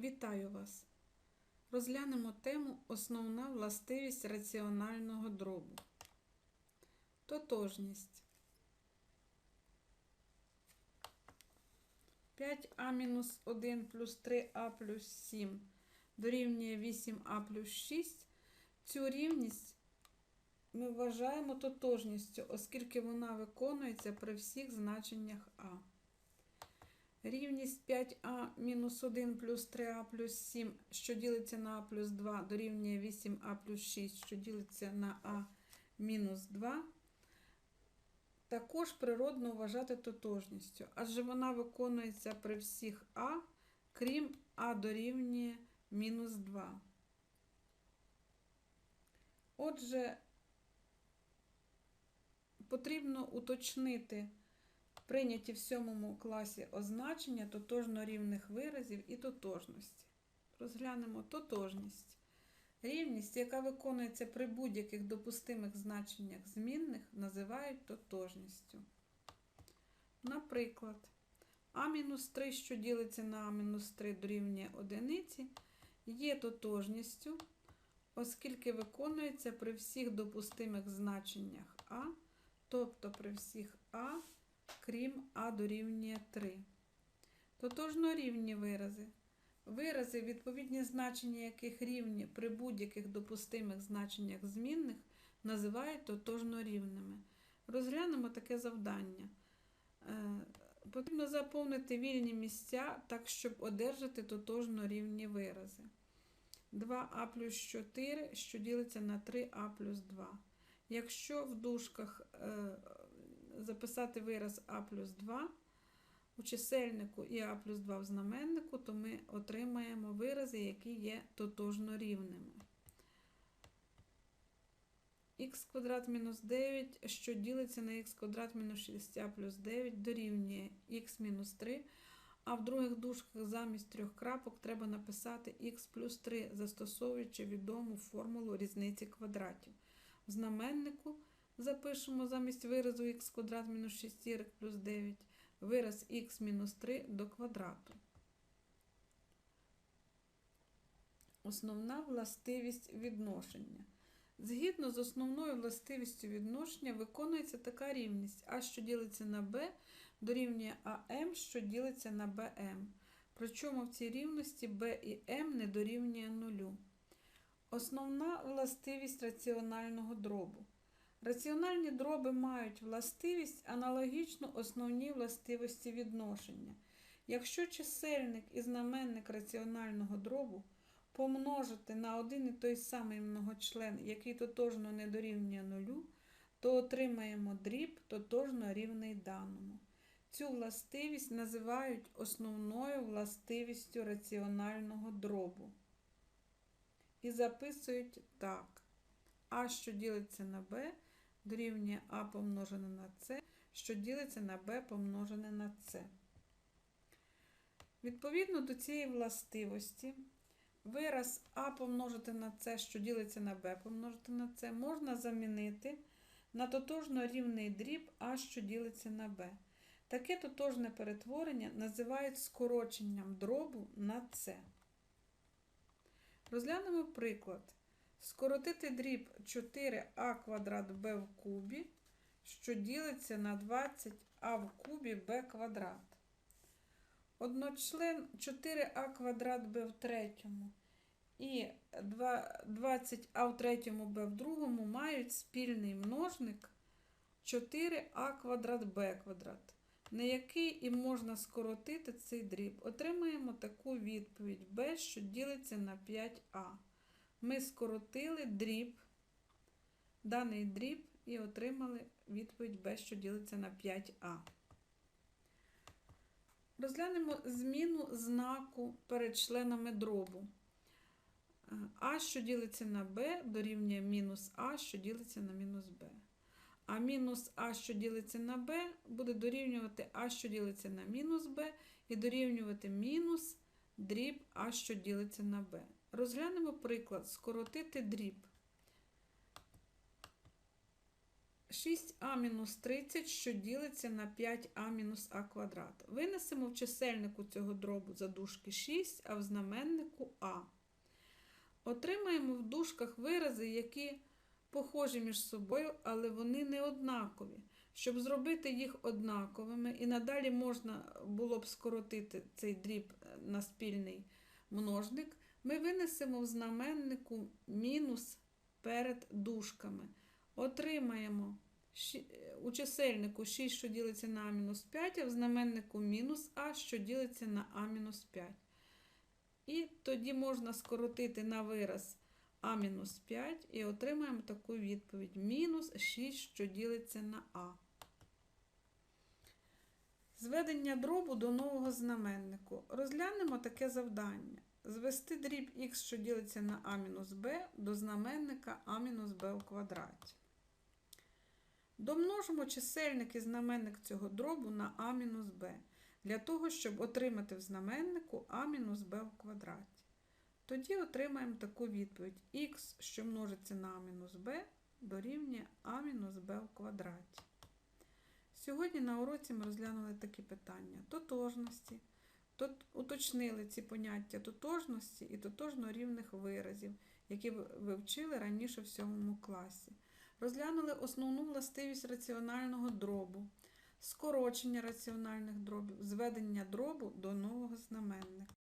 Вітаю вас! Розглянемо тему Основна властивість раціонального дробу. Тотожність. 5а-1 плюс 3а плюс 7 дорівнює 8а плюс 6. Цю рівність ми вважаємо тотожністю, оскільки вона виконується при всіх значеннях а. Рівність 5а мінус 1 плюс 3а плюс 7, що ділиться на а плюс 2, дорівнює 8а плюс 6, що ділиться на а мінус 2. Також природно вважати тотожністю, адже вона виконується при всіх а, крім а дорівнює мінус 2. Отже, потрібно уточнити прийняті в сьомому класі означення тотожно-рівних виразів і тотожності. Розглянемо тотожність. Рівність, яка виконується при будь-яких допустимих значеннях змінних, називають тотожністю. Наприклад, а-3, що ділиться на а-3 дорівнює одиниці, є тотожністю, оскільки виконується при всіх допустимих значеннях а, тобто при всіх а, крім а дорівнює 3. Тотожно рівні вирази. Вирази, відповідні значення яких рівні при будь-яких допустимих значеннях змінних, називають тотожно рівними. Розглянемо таке завдання. Е, Потрібно заповнити вільні місця так, щоб одержати тотожно рівні вирази. 2а плюс 4, що ділиться на 3а плюс 2. Якщо в дужках е, записати вираз а плюс 2 у чисельнику і а плюс 2 в знаменнику, то ми отримаємо вирази, які є тотожно рівними. х квадрат мінус 9, що ділиться на х квадрат мінус 6а плюс 9, дорівнює х мінус 3. А в других дужках замість трьох крапок треба написати х плюс 3, застосовуючи відому формулу різниці квадратів. В знаменнику запишемо замість виразу х квадрат мінус 6 плюс 9 вираз х мінус 3 до квадрату. Основна властивість відношення. Згідно з основною властивістю відношення виконується така рівність а, що ділиться на b, дорівнює АМ, що ділиться на БМ. Причому в цій рівності b і m не дорівнює нулю. Основна властивість раціонального дробу. Раціональні дроби мають властивість аналогічну основній властивості відношення. Якщо чисельник і знаменник раціонального дробу помножити на один і той самий многочлен, який тотожно не дорівнює нулю, то отримаємо дріб тотожно рівний даному. Цю властивість називають основною властивістю раціонального дробу. І записують так. А, що ділиться на b, дорівнює А помножене на С, що ділиться на b помножене на С. Відповідно до цієї властивості, вираз А помножити на С, що ділиться на b помножити на С, можна замінити на тотожно рівний дріб А, що ділиться на b. Таке тотожне перетворення називають скороченням дробу на С. Розглянемо приклад. Скоротити дріб 4а квадрат b в кубі, що ділиться на 20а в кубі b квадрат. Одночлен 4а квадрат b в третьому і 20а в третьому b в другому мають спільний множник 4а квадрат b квадрат, на який і можна скоротити цей дріб. Отримаємо таку відповідь b, що ділиться на 5а ми скоротили дріб, даний дріб і отримали відповідь B, що ділиться на 5А. Розглянемо зміну знаку перед членами дробу. А, що ділиться на b, дорівнює мінус А, що ділиться на мінус b. А мінус А, що ділиться на b, буде дорівнювати А, що ділиться на мінус b, і дорівнювати мінус дріб А, що ділиться на b. Розглянемо приклад скоротити дріб. 6а-30, що ділиться на 5а-а квадрат. Винесемо в чисельнику цього дробу за дужки 6, а в знаменнику а. Отримаємо в дужках вирази, які похожі між собою, але вони не однакові. Щоб зробити їх однаковими, і надалі можна було б скоротити цей дріб на спільний множник, ми винесемо в знаменнику мінус перед дужками. Отримаємо у чисельнику 6, що ділиться на а мінус 5, а в знаменнику мінус а, що ділиться на а мінус 5. І тоді можна скоротити на вираз а мінус 5 і отримаємо таку відповідь. Мінус 6, що ділиться на а. Зведення дробу до нового знаменнику. Розглянемо таке завдання. Звести дріб х, що ділиться на а мінус b, до знаменника а мінус b у квадраті. Домножимо чисельник і знаменник цього дробу на а мінус b, для того, щоб отримати в знаменнику а мінус b у квадраті. Тоді отримаємо таку відповідь. х, що множиться на а мінус b, дорівнює а мінус b у квадраті. Сьогодні на уроці ми розглянули такі питання: тотожності, тот- уточнили ці поняття тотожності і тотожно рівних виразів, які ви ви раніше в 7 класі. Розглянули основну властивість раціонального дробу, скорочення раціональних дробів, зведення дробу до нового знаменника.